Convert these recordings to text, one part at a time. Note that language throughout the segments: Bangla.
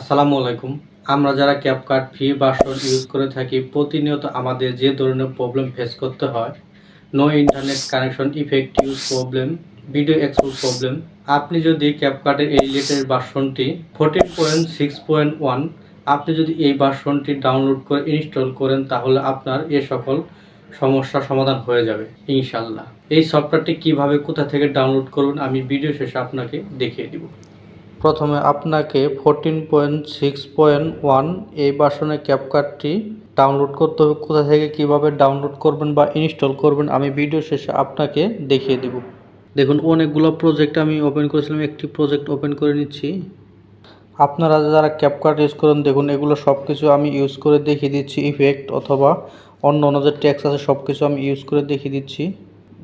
আসসালামু আলাইকুম। আমরা যারা ক্যাপকাট ফ্রি বাসন ইউজ করে থাকি, প্রতিনিয়ত আমাদের যে ধরনের প্রবলেম ফেস করতে হয় no internet connection effective problem video export problem আপনি যদি ক্যাপকাটের এই related ভার্সনটি fourteen point six point one আপনি যদি এই ভার্সনটি ডাউনলোড করে ইনস্টল করেন, তাহলে আপনার এ সকল সমস্যার সমাধান হয়ে যাবে ইনশাল্লাহ এই সফটওয়্যারটি কীভাবে কোথা থেকে ডাউনলোড করবেন, আমি ভিডিও শেষে আপনাকে দেখিয়ে দিব। প্রথমে আপনাকে fourteen point six point one এই বাসনের ক্যাপকার্টটি ডাউনলোড করতে হবে। কোথা থেকে কীভাবে ডাউনলোড করবেন বা ইনস্টল করবেন আমি ভিডিও শেষে আপনাকে দেখিয়ে দেব। দেখুন, অনেকগুলো প্রজেক্ট আমি ওপেন করেছিলাম, একটি প্রজেক্ট ওপেন করে নিচ্ছি। আপনারা যারা ক্যাপকার্ট ইউজ করেন, দেখুন, এগুলো সব কিছু আমি ইউজ করে দেখিয়ে দিচ্ছি। ইফেক্ট অথবা অন্য অন্য যে ট্যাক্স আছে সব কিছু আমি ইউজ করে দেখিয়ে দিচ্ছি।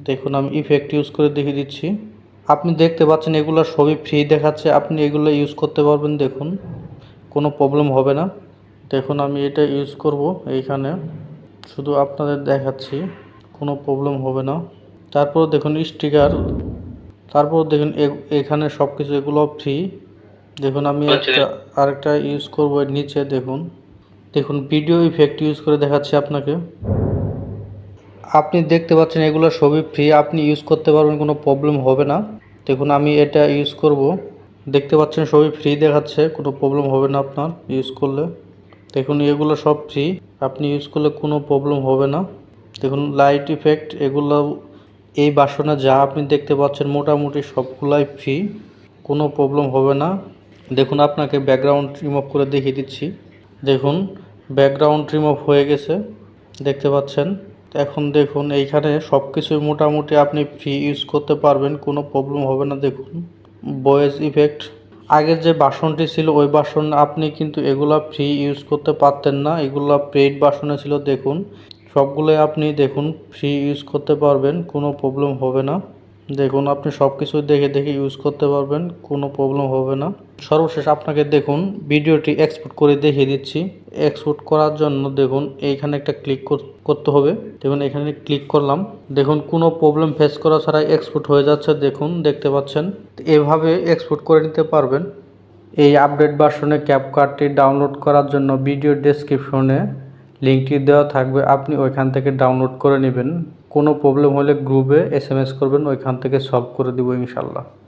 দেখুন, আমি ইফেক্ট ইউজ করে দেখিয়ে দিচ্ছি। আপনি দেখতে পাচ্ছেন এগুলো সবই ফ্রি দেখাচ্ছে। আপনি এগুলো ইউজ করতে পারবেন দেখুন। কোনো প্রবলেম হবে না। দেখুন আমি এটা ইউজ করব এইখানে। শুধু আপনাদের দেখাচ্ছি কোনো প্রবলেম হবে না। তারপর দেখুন স্টিকার তারপর দেখুন এখানে সব কিছু এগুলো ফ্রি দেখুন আমি একটা আরেকটা ইউজ করব এর নিচে দেখুন। দেখুন ভিডিও ইফেক্ট ইউজ করে দেখাচ্ছি আপনাকে। আপনি দেখতে পাচ্ছেন এগুলো সবই ফ্রি আপনি ইউজ করতে পারবেন, কোনো প্রবলেম হবে না। দেখুন, আমি এটা ইউজ করব। দেখতে পাচ্ছেন সবই ফ্রি দেখাচ্ছে, কোনো প্রবলেম হবে না আপনার ইউজ করলে। দেখুন, এগুলো সব ফ্রি আপনি ইউজ করলে কোনো প্রবলেম হবে না। দেখুন লাইট ইফেক্ট এগুলো, এই বাসনে যা আপনি দেখতে পাচ্ছেন, মোটামুটি সবগুলাই ফ্রি কোনো প্রবলেম হবে না। দেখুন, আপনাকে ব্যাকগ্রাউন্ড রিমুভ করে দেখিয়ে দিচ্ছি। দেখুন ব্যাকগ্রাউন্ড রিমুভ হয়ে গেছে, দেখতে পাচ্ছেন। এখন দেখুন, এইখানে সব কিছুই মোটামুটি আপনি ফ্রি ইউজ করতে পারবেন, কোনো প্রবলেম হবে না। দেখুন ভয়েস ইফেক্ট আগের যে বাসনটি ছিল, ওই বাসন আপনি কিন্তু এগুলা ফ্রি ইউজ করতে পারতেন না। এগুলা পেইড বাসনে ছিল, দেখুন, সবগুলোই আপনি দেখুন ফ্রি ইউজ করতে পারবেন, কোনো প্রবলেম হবে না। দেখুন, আপনি সব কিছু দেখে দেখে ইউজ করতে পারবেন, কোনো প্রবলেম হবে না। সর্বশেষ আপনাকে দেখুন, ভিডিওটি এক্সপোর্ট করে দেখিয়ে দিচ্ছি। এক্সপোর্ট করার জন্য দেখুন, এইখানে একটা ক্লিক করতে হবে। দেখুন, এখানে ক্লিক করলাম। দেখুন, কোনো প্রবলেম ফেস করা ছাড়া এক্সপোর্ট হয়ে যাচ্ছে। দেখুন, দেখতে পাচ্ছেন। এভাবে এক্সপোর্ট করে নিতে পারবেন। এই আপডেট ভার্সনে ক্যাপকার্টটি ডাউনলোড করার জন্য ভিডিও ডেসক্রিপশনে লিঙ্কটি দেওয়া থাকবে। আপনি ওইখান থেকে ডাউনলোড করে নেবেন। কোনো প্রবলেম হলে গ্রুপে এস করবেন। ওইখান থেকে সলভ করে দেবো ইনশাল্লাহ